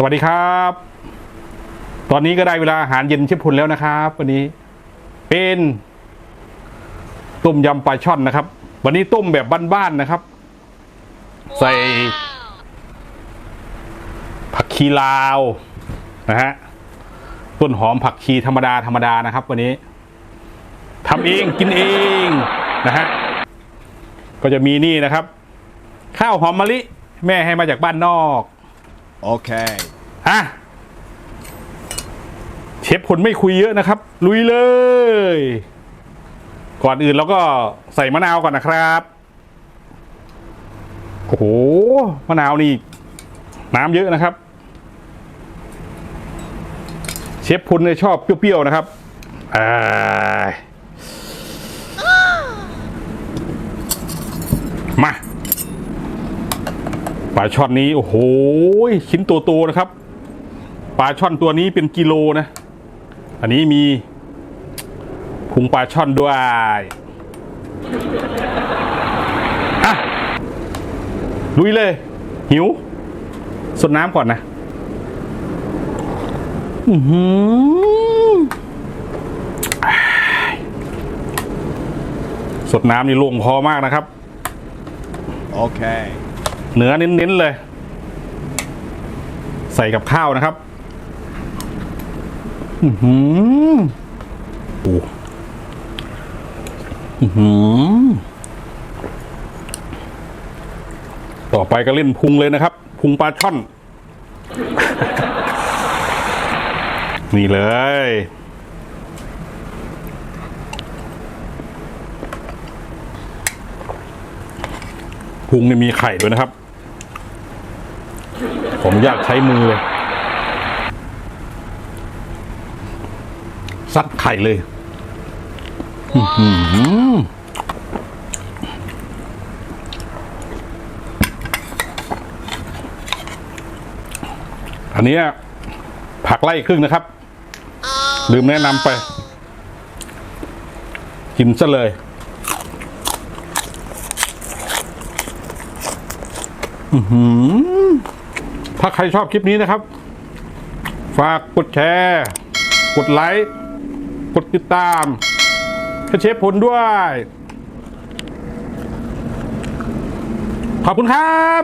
สวัสดีครับ ตอนนี้ก็ได้เวลาอาหารเย็นเชฟพุนแล้วนะครับ วันนี้เป็นต้มยำปลาช่อนนะครับ วันนี้ต้มแบบบ้านๆนะครับ ใส่ ชีลาวนะฮะต้นหอมผักชีธรรมดาธรรมดานะครับ วันนี้ทำเองกินเองนะฮะก็จะมีนี่นะครับ ข้าวหอมมะลิ แม่ให้มาจากบ้านนอก Okay. อะเชฟคนไม่คุยเยอะนะครับ ลุยเลย ก่อนอื่นเราก็ใส่มะนาวก่อนนะครับโอ้โหมะนาวนี่น้ำเยอะนะครับ เชฟพุนเนี่ยชอบเปรี้ยวๆนะครับอ่ามาปลาช่อนนี้โอ้โหชิ้นโตๆนะครับปลาช่อนตัวนี้เป็นกิโลนะ อันนี้มีพุงปลาช่อนด้วยอะลุยเลย หิวสดน้ำก่อนนะ สดน้ำนี่ลวงพอมากนะครับ Okay. เนื้อเน้นๆเลย ใส่กับข้าวนะครับ อือหือโอ้อือหือต่อไปก็เล่นพุงเลยนะครับ พุงปลาช่อน นี่เลย พุงเนี่ยมีไข่ด้วยนะครับ ผมอยากใช้มือเลยซัดไข่เลยอันนี้ผักไล่ครึ่งนะครับ ลืมแนะนำไป กินซะเลย ถ้าใครชอบคลิปนี้นะครับ ฝากกดแชร์ กดไลค์ กดติดตามให้เชฟผลด้วย ขอบคุณครับ